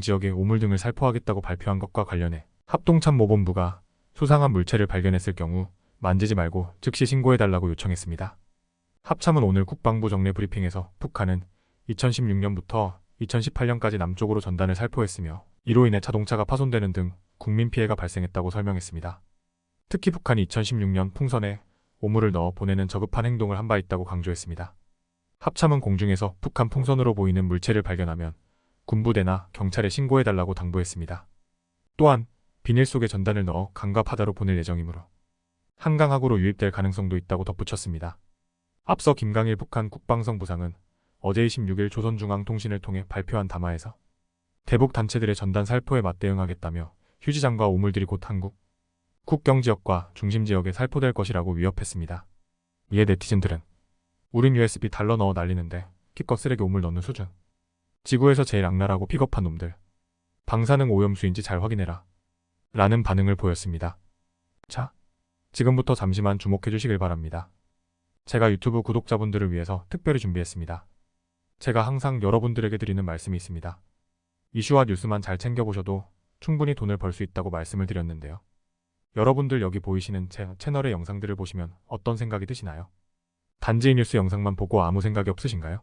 지역의 우물 등을 살포하겠다고 발표한 것과 관련해 합동참모본부가 수상한 물체를 발견했을 경우 만지지 말고 즉시 신고해달라고 요청했습니다. 합참은 오늘 국방부 정례 브리핑에서 북한은 2016년부터 2018년까지 남쪽으로 전단을 살포했으며 이로 인해 자동차가 파손되는 등 국민 피해가 발생했다고 설명했습니다. 특히 북한이 2016년 풍선에 오물을 넣어 보내는 저급한 행동을 한 바 있다고 강조했습니다. 합참은 공중에서 북한 풍선으로 보이는 물체를 발견하면 군부대나 경찰에 신고해달라고 당부했습니다. 또한 비닐 속에 전단을 넣어 강과 바다로 보낼 예정이므로 한강하구로 유입될 가능성도 있다고 덧붙였습니다. 앞서 김강일 북한 국방성 부상은 어제 26일 조선중앙통신을 통해 발표한 담화에서 대북 단체들의 전단 살포에 맞대응하겠다며 휴지장과 오물들이 곧 한국 국경 지역과 중심 지역에 살포될 것이라고 위협했습니다. 이에 네티즌들은 우린 USB 달러 넣어 날리는데 키껏 쓰레기 오물 넣는 수준. 지구에서 제일 악랄하고 픽업한 놈들. 방사능 오염수인지 잘 확인해라. 라는 반응을 보였습니다. 자, 지금부터 잠시만 주목해 주시길 바랍니다. 제가 유튜브 구독자분들을 위해서 특별히 준비했습니다. 제가 항상 여러분들에게 드리는 말씀이 있습니다. 이슈와 뉴스만 잘 챙겨보셔도 충분히 돈을 벌 수 있다고 말씀을 드렸는데요. 여러분들 여기 보이시는 제 채널의 영상들을 보시면 어떤 생각이 드시나요? 단지 이 뉴스 영상만 보고 아무 생각이 없으신가요?